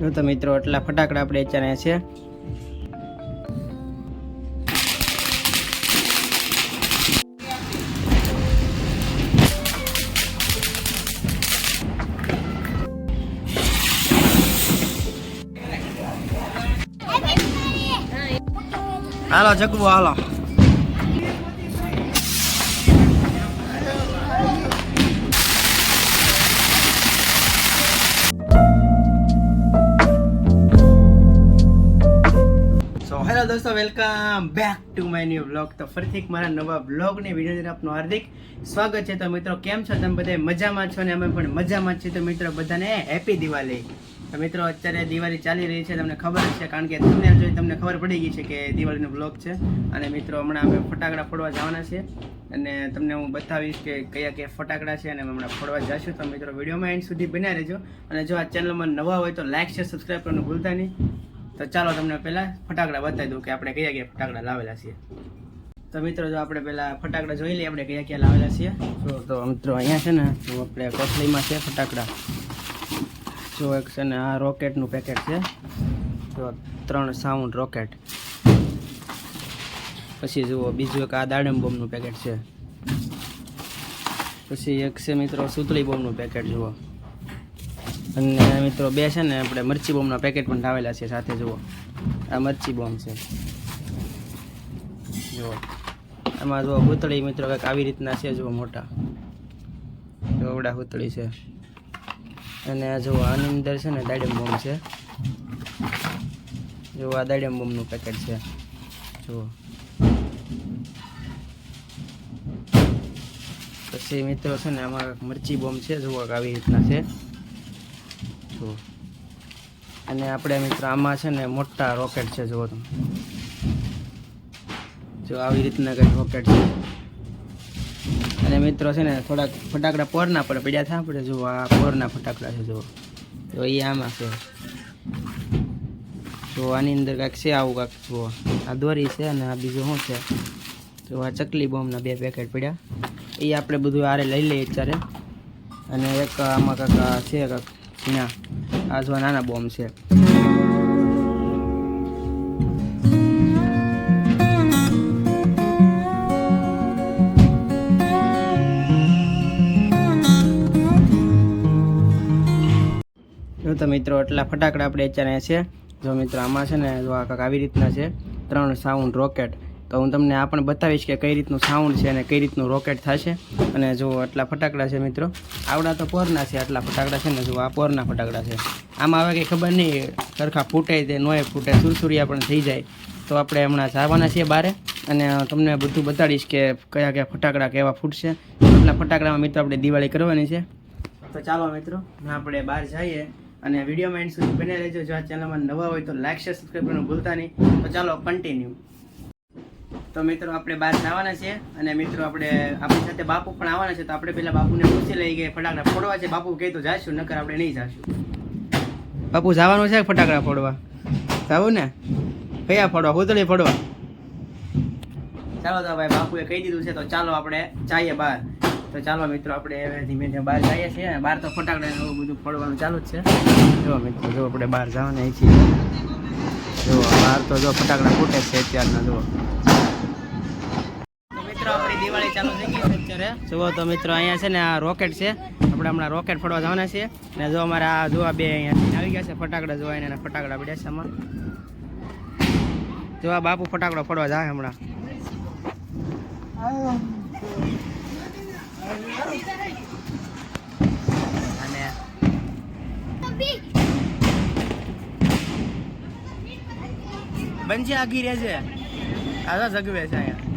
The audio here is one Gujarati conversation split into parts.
જો તો મિત્રો એટલા ફટાકડા આપણે અત્યારે છે. હાલો જગવો હાલો. દોસ્તો welcome back to my new blog તો ફરીથી મારા નવા બ્લોગની વીડિયો આપનું હાર્દિક સ્વાગત છે. તો મિત્રો, કેમ છો? તમે બધા મજામાં છો ને? અમે પણ મજામાં છીએ. તો મિત્રો, બધાને હેપી દિવાળી. તો મિત્રો, અત્યારે દિવાળી ચાલી રહી છે. તમને ખબર છે, કારણ કે તમને જોઈ તમને ખબર પડી ગઈ છે કે દિવાળીનો બ્લોગ છે. અને મિત્રો, હમણાં અમે ફટાકડા ફોડવા જવાના છે અને તમને હું બતાવીશ કે કયા કયા ફટાકડા છે અને હમણાં ફોડવા જશું. તો મિત્રો વિડીયોમાં એન્ડ સુધી બન્યા રહેજો. અને જો આ ચેનલમાં નવા હોય તો લાઇક શેર સબસ્ક્રાઈબ કરવાનું ભૂલતા નહીં. તો ચાલો તમને પહેલાં ફટાકડા બતાવી દઉં કે આપણે કયા કયા ફટાકડા લાવેલા છીએ. તો મિત્રો, જો આપણે પહેલાં ફટાકડા જોઈ લઈએ, આપણે કયા કયા લાવેલા છીએ. તો મિત્રો, અહીંયા છે ને, જો આપણે કોથળીમાં છે ફટાકડા. જો એક છે ને, આ રોકેટનું પેકેટ છે. જો, ત્રણ સાઉન્ડ રોકેટ. પછી જુઓ, બીજું એક આ દાડમ બોમ્બનું પેકેટ છે. પછી એક છે, મિત્રો, સુતળી બોમ્બનું પેકેટ, જુઓ. અને મિત્રો બે છે ને, આપણે મરચી બોમ્બના પેકેટ પણ લાવેલા છે સાથે, જુઓ. આ મરચી બોમ્બ છે. જુઓ. આમાં જુઓ, હુતળી મિત્રો કંઈક આવી રીતના છે, જુઓ મોટા. જોવડા હુતળી છે. અને આ જુઓ, આની અંદર છે ને દાડમ બોમ્બ છે. જુઓ, આ દાડમ બોમ્બનું પેકેટ છે. જુઓ. પછી મિત્રો છે ને, આમાં મરચી બોમ્બ છે, જુઓ આવી રીતના છે. જુઓ અને આપણે મિત્રો આમાં છે ને મોટા રોકેટ છે, જુઓ તમે. જો આવી રીતના કંઈક રોકેટ છે. અને મિત્રો છે ને થોડાક ફટાકડા પોરના પણ પડ્યા થાય આપણે, જુઓ આ પોરના ફટાકડા છે, જુઓ. તો એ આમાં છે. જો આની અંદર કાંઈક છે આવું કાંઈક, જુઓ. આ દોરી છે અને આ બીજું શું છે? તો આ ચકલી બોમ્બના બે પેકેટ પડ્યા. એ આપણે બધું આરે લઈ લઈએ અત્યારે. અને એક આમાં કાંક છે કાંઈક ઝીણા. આ જો નાના બોમ્બ છે. જો તો મિત્રો એટલા ફટાકડા આપણે અત્યારે છે. જો મિત્રો, આમાં છે ને, જો આ આવી રીતના છે. ત્રણ સાઉન્ડ રોકેટ. તો હું તમને આ પણ બતાવીશ કે કઈ રીતનું સાઉન્ડ છે અને કઈ રીતનું રોકેટ થશે. અને જો આટલા ફટાકડા છે મિત્રો, આવડા તો પોરના છે, આટલા ફટાકડા છે ને જો આ પોરના ફટાકડા છે. આમાં હવે કંઈ ખબર નહીં, સરખા ફૂટે તે નોય ફૂટે, સુરસુરિયા પણ થઈ જાય. તો આપણે હમણાં જવાના છીએ બારે. અને તમને બધું બતાડીશ કે કયા કયા ફટાકડા કેવા ફૂટશે. એટલા ફટાકડામાં મિત્રો આપણે દિવાળી કરવાની છે. તો ચાલો મિત્રો આપણે બહાર જઈએ. અને વિડીયોમાં એન્ડ સુધી બને રહેજો. જો આ ચેનલમાં નવા હોય તો લાઈક શેર સબસ્ક્રાઈબ કરવાનું ભૂલતા નહીં. તો ચાલો કન્ટિન્યુ તો મિત્રો આપણે બહાર જવાના છે અને મિત્રો આપણે આપણી સાથે બાપુ પણ આવવાના છે તો આપણે પેલા બાપુને પૂછી લઈ કે ફટાકડા ફોડવા છે? બાપુ કહે તો જાશું, નકર આપણે નહીં જાશું. બાપુ જવાનું છે ફટાકડા ફોડવા? જવું ને? કયા ફોડવા? હુતળી ફોડવા. ચાલો તો ભાઈ બાપુએ કહી દીધું છે તો ચાલો આપણે જઈએ બહાર. તો ચાલો મિત્રો આપણે હવે ધીમે ધીમે બહાર જઈએ છીએ. બહાર તો ફટાકડા એવું બધું ફોડવાનું ચાલુ જ છે. જો મિત્રો, જો આપણે બહાર જવાના છીએ. જો, બહાર તો જો ફટાકડા ફૂટે છે અત્યારના, જો. મિત્રો દિવાળી ચાલુ થઈ ગઈ છે મિત્રો, અહીંયા છે ને આ રોકેટ છે. આપણે હમણાં રોકેટ ફોડવા જવાના છીએ. ને જો અમારા આ જોવા બે અહીંયાથી આવી ગયા છે, ફટાકડા જોવા એને ફટાકડા પડ્યા છે આમાં. જો બાપુ ફટાકડો ફોડવા જાય હમણાં. બંજી આગી રહે છે. આ જગવે છે અહીંયા.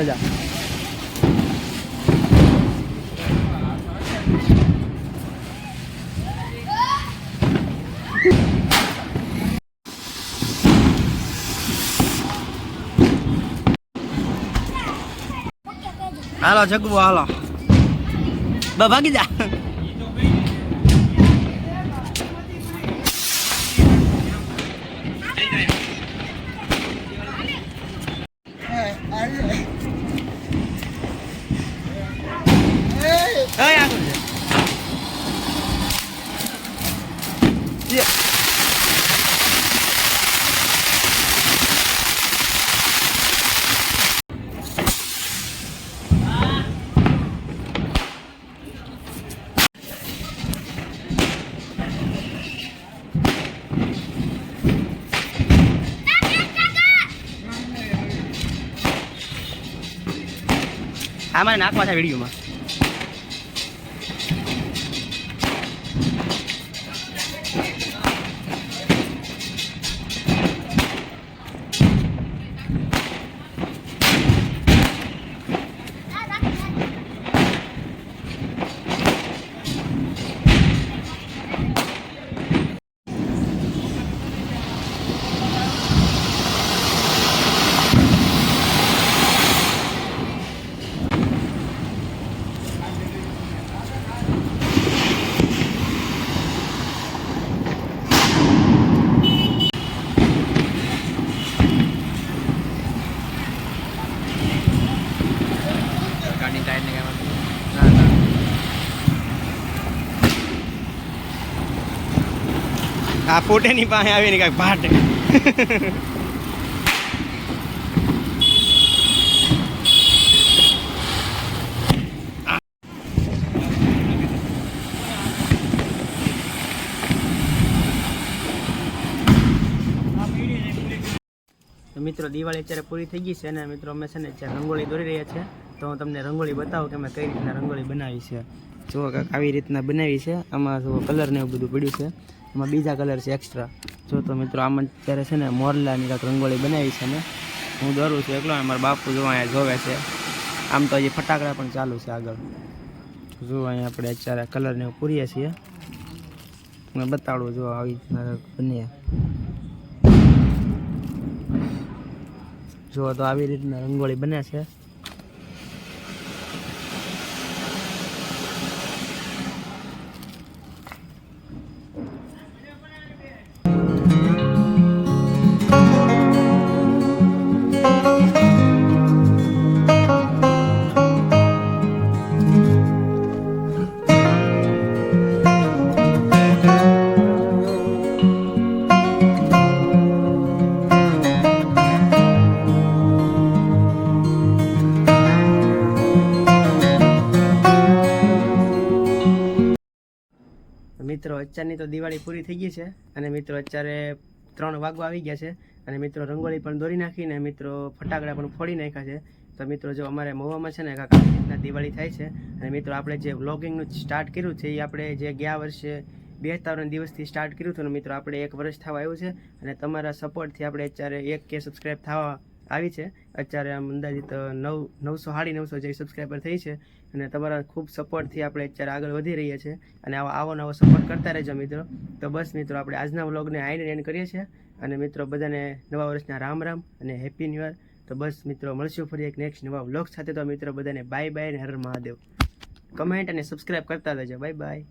આવે જા. હાલો જગવું હાલો. બા ભાગી જા. Ê, આમાં નાખવા છે વિડીયોમાં. ગાડી ટાયર ને કાંઈ ના ના. આ પોટેની પાસે આવીને કાંઈક ભાટ. મિત્રો, દિવાળી અત્યારે પૂરી થઈ ગઈ છે અને મિત્રો, અમે છે ને જે રંગોળી દોરી રહ્યા છે. તો હું તમને રંગોળી બતાવું કે અમે કઈ રીતના રંગોળી બનાવી છે. જુઓ કાંક આવી રીતના બનાવી છે. આમાં જુઓ કલર ને એવું બધું પડ્યું છે. એમાં બીજા કલર છે એક્સ્ટ્રા જો તો મિત્રો, આમાં અત્યારે છે ને મોરલાની કાંક રંગોળી બનાવી છે ને. હું દોરું છું એકલો મારા બાપુ જો અહીંયા જોવે છે. આમ તો હજી ફટાકડા પણ ચાલુ છે આગળ. જો અહીંયા આપણે અત્યારે કલર ને એવું પૂરીએ છીએ. તમને બતાડું જો આવી રીતના બનીએ જુઓ તો આવી રીતના રંગોળી બને છે. મિત્રો, અત્યારની તો દિવાળી પૂરી થઈ ગઈ છે અને મિત્રો અત્યારે ત્રણ વાગવા આવી ગયા છે અને મિત્રો રંગોળી પણ દોરી નાખીને મિત્રો ફટાકડા પણ ફોડી નાખ્યા છે. તો મિત્રો જો અમારે મહુવામાં છે ને કાકા રીતના દિવાળી થાય છે અને મિત્રો આપણે જે વ્લોગિંગનું સ્ટાર્ટ કર્યું છે, એ આપણે જે ગયા વર્ષે બે ત્રણ દિવસથી સ્ટાર્ટ કર્યું હતું ને મિત્રો, આપણે એક વર્ષ થવા આવ્યું છે અને તમારા સપોર્ટથી આપણે અત્યારે એક કે સબસ્ક્રાઈબ થવા આવી છે. અત્યારે આમ અંદાજિત નવ, નવસો સાડી નવસો જેવી સબસ્ક્રાઈબર થઈ છે અને તમારા ખૂબ સપોર્ટથી આપણે અત્યારે આગળ વધી રહ્યા છીએ અને આવા આવો નવો સપોર્ટ કરતા રહેજો મિત્રો. તો બસ મિત્રો, આપણે આજના વ્લોગને આઈને એન્ડ કરીએ છીએ. અને મિત્રો, બધાને નવા વર્ષના રામ રામ અને હેપી ન્યુ યર તો બસ મિત્રો, મળશું ફરી એક નેક્સ્ટ નવા વ્લોગ સાથે. તો મિત્રો, બધાને બાય બાય અને હર મહાદેવ. કમેન્ટ અને સબસ્ક્રાઈબ કરતા રહેજો. Bye bye